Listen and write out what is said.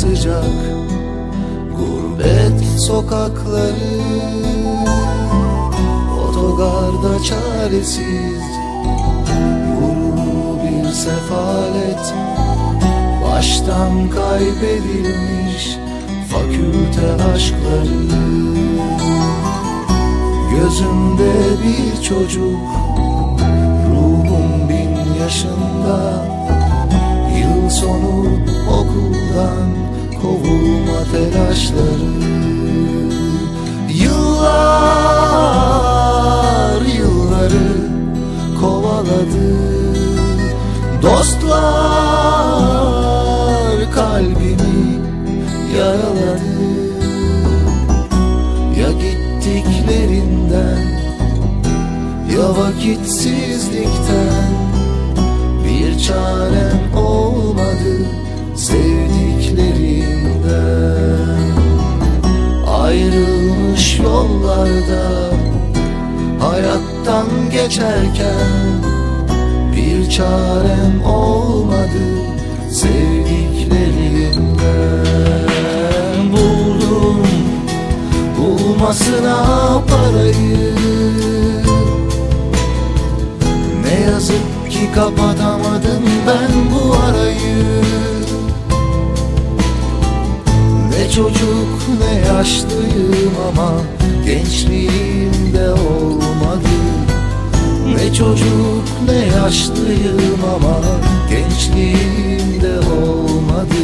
sıcak gurbet sokakları. Otogarda çaresiz vurur bir sefalet. Baştan kaybedilmiş fakülte aşkları. Gözümde bir çocuk Ruhum bin yaşında sonu okuldan Kovulma telaşları. Yıllar yılları kovaladı Dostlar kalbimi yaraladı. Ya gittiklerinden Ya vakitsizlikten Bir olmadı sevdiklerimden Ayrılmış yollarda Hayattan geçerken Bir çarem olmadı sevdiklerimden Buldum bulmasına parayı. Ne yazık ki kapatamadım ben bu arayı çocuk ne yaşlıyım ama gençliğimde olmadı. Ne çocuk ne yaşlıyım ama gençliğimde olmadı